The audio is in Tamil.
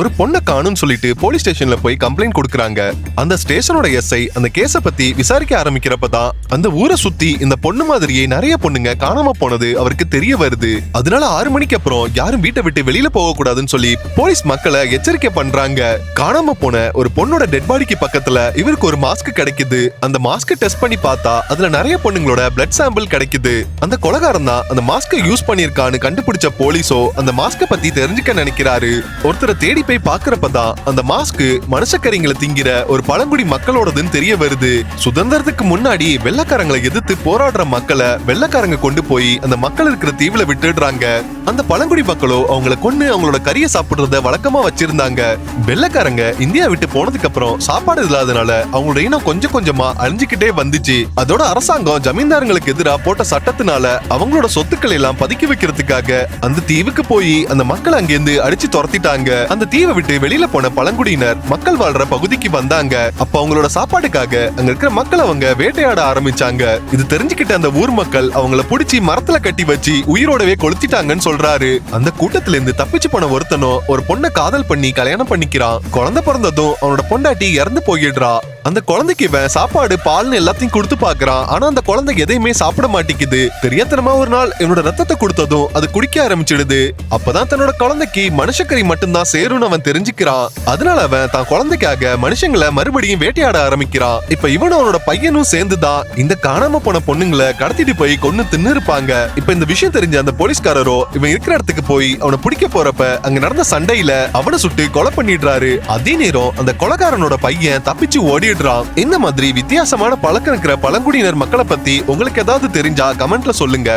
ஒரு பொண்ணை காணும்னு சொல்லிட்டு போலீஸ் ஸ்டேஷன்ல போய் கம்ப்ளைண்ட் கொடுக்கறாங்க. அந்த ஸ்டேஷனோட எஸ்ஐ அந்த கேஸ பத்தி விசாரிக்க ஆரம்பிக்கிறப்ப தான் அந்த ஊரை சுத்தி இந்த பொண்ணு மாதிரியே நிறைய பொண்ணுங்க காணாம போனது அவருக்கு தெரிய வருது. அதனால ஆறு மணிக்கு அப்புறம் யாரும் வீட்டை விட்டு வெளியில போக கூடாதுன்னு சொல்லி போலீஸ் மக்களை எச்சரிக்கை பண்றாங்க. காணாம போன ஒரு பொண்ணோட டெட் பாடிக்கு பக்கத்துல இவருக்கு ஒரு மாஸ்க் கிடைக்குது. அந்த மாஸ்க் டெஸ்ட் பண்ணி பார்த்தா அதுல நிறைய பொண்ணுங்களோட பிளட் சாம்பிள் கிடைக்குது. அந்த கொலகாரன் தான் அந்த மாஸ்கை யூஸ் பண்ணிருக்கான்னு கண்டுபிடிச்ச போலீஸோ அந்த மாஸ்க பத்தி தெரிஞ்சுக்க நினைக்கிறாரு. ஒருத்தரை தேடி போய் பாக்குறப்பதான் அந்த மாஸ்க் மனுஷக்கரிங்களை திங்கிற ஒரு பழங்குடி மக்களோடதுன்னு தெரிய வருது. சுதந்திரத்துக்கு முன்னாடி வெள்ளக்காரங்களை எதிர்த்து போராடுற மக்களை வெள்ளக்காரங்க கொண்டு போய் அந்த மக்கள் இருக்கிற தீவுல விட்டுடுறாங்க. அந்த பழங்குடி மக்களோ அவங்களை கொண்டு அவங்களோட கறியை சாப்பிடுறத வழக்கமா வச்சிருந்தாங்க. வெள்ளக்காரங்க இந்தியா விட்டு போனதுக்கு அப்புறம் சாப்பாடு இல்லாதனால அவங்களோட இனம் கொஞ்சம் கொஞ்சமா அழிஞ்சுக்கிட்டே வந்துச்சு. அதோட அரசாங்கம் ஜமீன்தாரங்களுக்கு எதிராக போட்ட சட்டத்தினால அவங்களோட சொத்துக்களை எல்லாம் பதுக்கி வைக்கிறதுக்காக அந்த தீவுக்கு போய் அந்த மக்கள் அங்கிருந்து அடிச்சு துரத்திட்டாங்க. அந்த தீவை விட்டு வெளியில போன பழங்குடியினர் மக்கள் வாழ்ற பகுதிக்கு வந்தாங்க. அப்ப அவங்களோட சாப்பாடுக்காக அங்க இருக்கிற மக்கள் அவங்க வேட்டையாட ஆரம்பிச்சாங்க. இது தெரிஞ்சுக்கிட்ட அந்த ஊர் மக்கள் அவங்கள புடிச்சு மரத்துல கட்டி வச்சு உயிரோடவே கொளுத்திட்டாங்கன்னு சொல்றாரு. அந்த கூட்டத்துல இருந்து தப்பிச்சு போன ஒருத்தனும் ஒரு பொண்ணை காதல் பண்ணி கல்யாணம் பண்ணிக்கிறான். குழந்தை பிறந்ததும் அவனோட பொண்டாட்டி இறந்து போயிடுறா. அந்த குழந்தைக்கு இவன் சாப்பாடு பால்னு எல்லாத்தையும் கொடுத்து பாக்குறான் ஆனா அந்த குழந்தை எதையுமே சாப்பிட மாட்டேங்குது. தெரியாத்தனமா ஒரு நாள் இவனோட ரத்தத்தை கொடுத்ததும் அது குடிக்க ஆரம்பிச்சிடுது. அப்பதான் தன்னோட குழந்தைக்கு மனுஷக்கறி மட்டும்தான் சேரும்னு அவன் தெரிஞ்சுக்கிறான். அதனால அவன் தான் குழந்தைக்காக மனுஷங்களை மறுபடியும் வேட்டையாட ஆரம்பிக்கிறான். இப்ப இவனும் அவனோட பையனும் சேர்ந்துதான் இந்த காணாம போன பொண்ணுங்களை கடத்திட்டு போய் கொன்னு தின்னு இருப்பாங்க. இப்ப இந்த விஷயம் தெரிஞ்ச அந்த போலீஸ்காரரோ இவன் இருக்கிற இடத்துக்கு போய் அவனை பிடிக்க போறப்ப அங்க நடந்த சண்டையில அவனை சுட்டு கொலை பண்ணிடுறாரு. அதே நேரம் அந்த கொலகாரனோட பையன் தப்பிச்சு ஓடிடுறான் இந்த மாதிரி வித்தியாசமான பழக்கம் இருக்கிற பழங்குடியினர் மக்களை பத்தி உங்களுக்கு ஏதாவது தெரிஞ்சா கமெண்ட்ல சொல்லுங்க.